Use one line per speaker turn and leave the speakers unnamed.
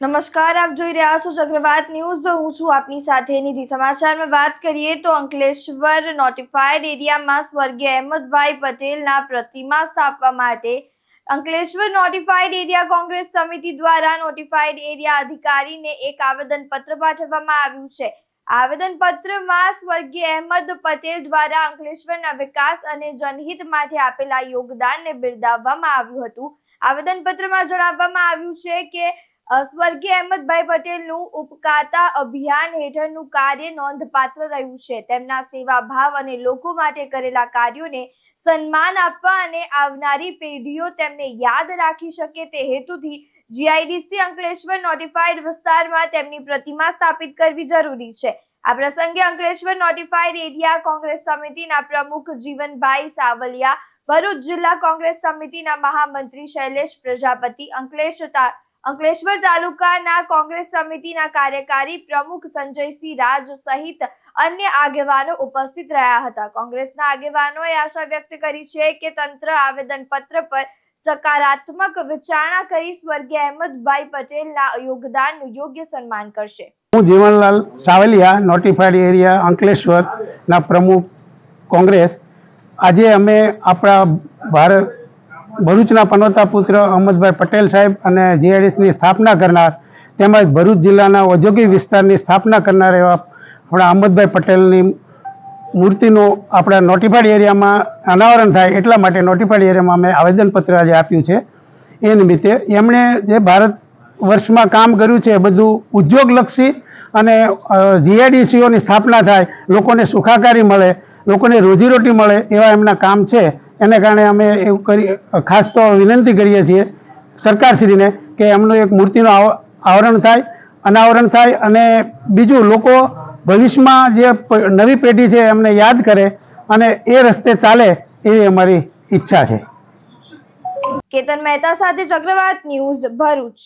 નમસ્કાર, આપ જોઈ રહ્યા છો ચક્રવાત ન્યૂઝ. હું છું આપની સાથે નિધિ. સમાચારમાં વાત કરીએ તો અંકલેશ્વર નોટિફાઈડ એરિયામાં સ્વર્ગીય અહેમદભાઈ પટેલના પ્રતિમા સ્થાપવા માટે અંકલેશ્વર નોટિફાઈડ એરિયા કોંગ્રેસ સમિતિ દ્વારા નોટિફાઈડ એરિયા અધિકારીને એક આવેદન પત્ર પાઠવવામાં આવ્યું છે. આવેદન પત્રમાં સ્વર્ગીય અહેમદ પટેલ દ્વારા અંકલેશ્વરના વિકાસ અને જનહિત માટે આપેલા યોગદાનને બિરદાવવામાં આવ્યું હતું. આવેદન પત્રમાં જણાવવામાં આવ્યું છે કે સ્વર્ગીય અહેમદભાઈ પટેલનું ઉપકાતા અભિયાન હેઠળનું કાર્ય નોંધપાત્ર રહ્યું છે. તેમના સેવા ભાવ અને લોકો માટે કરેલા કાર્યોને સન્માન આપવા અને આવનારી પેઢીઓ તેમને યાદ રાખી શકે તે હેતુથી જીઆઈડીસી અંકલેશ્વર નોટિફાઈડ વિસ્તારમાં તેમની પ્રતિમા સ્થાપિત કરવી જરૂરી છે. આ પ્રસંગે અંકલેશ્વર નોટિફાઈડ એરિયા કોંગ્રેસ સમિતિના પ્રમુખ જીવનભાઈ સાવલિયા, ભરૂચ જિલ્લા કોંગ્રેસ સમિતિના મહામંત્રી શૈલેષ પ્રજાપતિ, અંકલેશ અંકલેશ્વર તાલુકાના કોંગ્રેસ સમિતિના કાર્યકારી પ્રમુખ સંજયસિંહ રાજ સહિત અન્ય આગેવાનો ઉપસ્થિત રહ્યા હતા. કોંગ્રેસના આગેવાનોએ આશા વ્યક્ત કરી છે કે તંત્ર આવેદન પત્ર પર સકારાત્મક વિચારણા કરી સ્વર્ગીય અહેમદભાઈ પટેલના યોગદાનનું યોગ્ય સન્માન કરશે.
હું જીવનલાલ સાવલિયા નોટિફાઈડ એરિયા અંકલેશ્વરના પ્રમુખ કોંગ્રેસ. આજે અમે આપણા ભારત ભરૂચના પનોતા પુત્ર અહમદભાઈ પટેલ સાહેબ અને જીઆઈડીસની સ્થાપના કરનાર તેમજ ભરૂચ જિલ્લાના ઔદ્યોગિક વિસ્તારની સ્થાપના કરનાર એવા આપણા અહમદભાઈ પટેલની મૂર્તિનું આપણા નોટિફાઈડ એરિયામાં અનાવરણ થાય એટલા માટે નોટિફાઈડ એરિયામાં અમે આવેદનપત્ર આજે આપ્યું છે. એ નિમિત્તે એમણે જે ભારત વર્ષમાં કામ કર્યું છે એ બધું ઉદ્યોગલક્ષી અને જીઆઈડીસીઓની સ્થાપના થાય, લોકોને સુખાકારી મળે, લોકોને રોજીરોટી મળે એવા એમના કામ છે. એને કારણે અમે એવું કરી, ખાસ તો વિનંતી કરીએ છીએ સરકારશ્રીને કે એમનું એક મૂર્તિનું આવ- આવરણ થાય, અનાવરણ થાય અને બીજું લોકો ભવિષ્યમાં જે નવી પેઢી છે એમને યાદ કરે અને એ રસ્તે ચાલે એવી અમારી ઈચ્છા છે.
કેતન મહેતા સાથે ચક્રવાત ન્યૂઝ ભરૂચ.